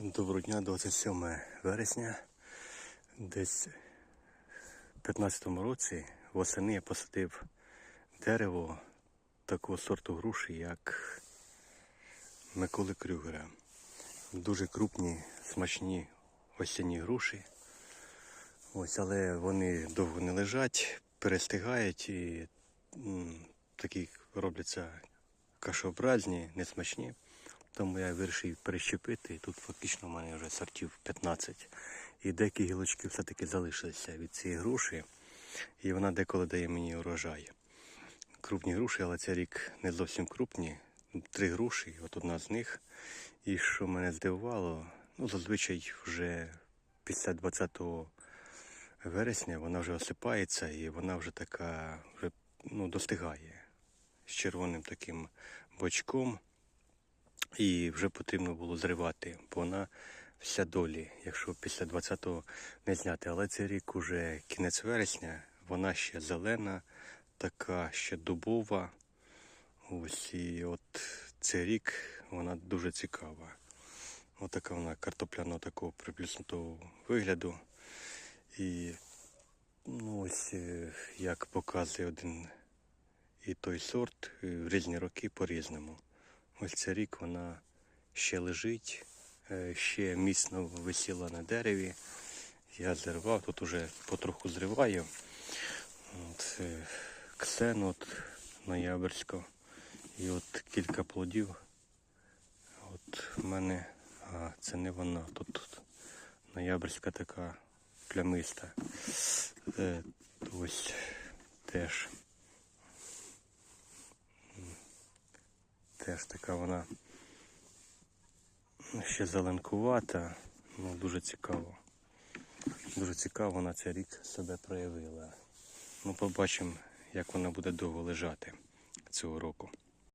Доброго дня, 27 вересня. Десь в 15-му році восени я посадив дерево такого сорту груші, як Миколи Крюгера. Дуже крупні, смачні осінні груші. Ось, але вони довго не лежать, перестигають і м, такі робляться кашообразні, несмачні. Тому я вирішив перещепити, і тут фактично в мене вже сортів 15. І деякі гілочки все-таки залишилися від цієї груші, і вона деколи дає мені урожай. Крупні груші, але цей рік не зовсім крупні. Три груші, от одна з них. І що мене здивувало, ну зазвичай вже після 20 вересня вона вже осипається і вона вже така вже ну, достигає з червоним таким бочком. І вже потрібно було зривати, бо вона вся долі, якщо після 20-го не зняти. Але цей рік уже кінець вересня, вона ще зелена, така ще дубова. Ось і от цей рік вона дуже цікава. Ось така вона картопляного такого приплюснутого вигляду. І ну, ось е, як показує один і той сорт, е, в різні роки по-різному. Ось цей рік вона ще лежить, е, ще міцно висіла на дереві. Я зірвав, тут уже потроху зриваю. От, е, ксен от ноябрьсько. І от кілька плодів. От в мене, а це не вона, тут, тут ноябрьська така плямиста. Е, ось теж. Теж така вона ще зеленкувата, ну дуже цікаво. Дуже цікаво вона цей рік себе проявила. Ну, побачимо, як вона буде довго лежати цього року.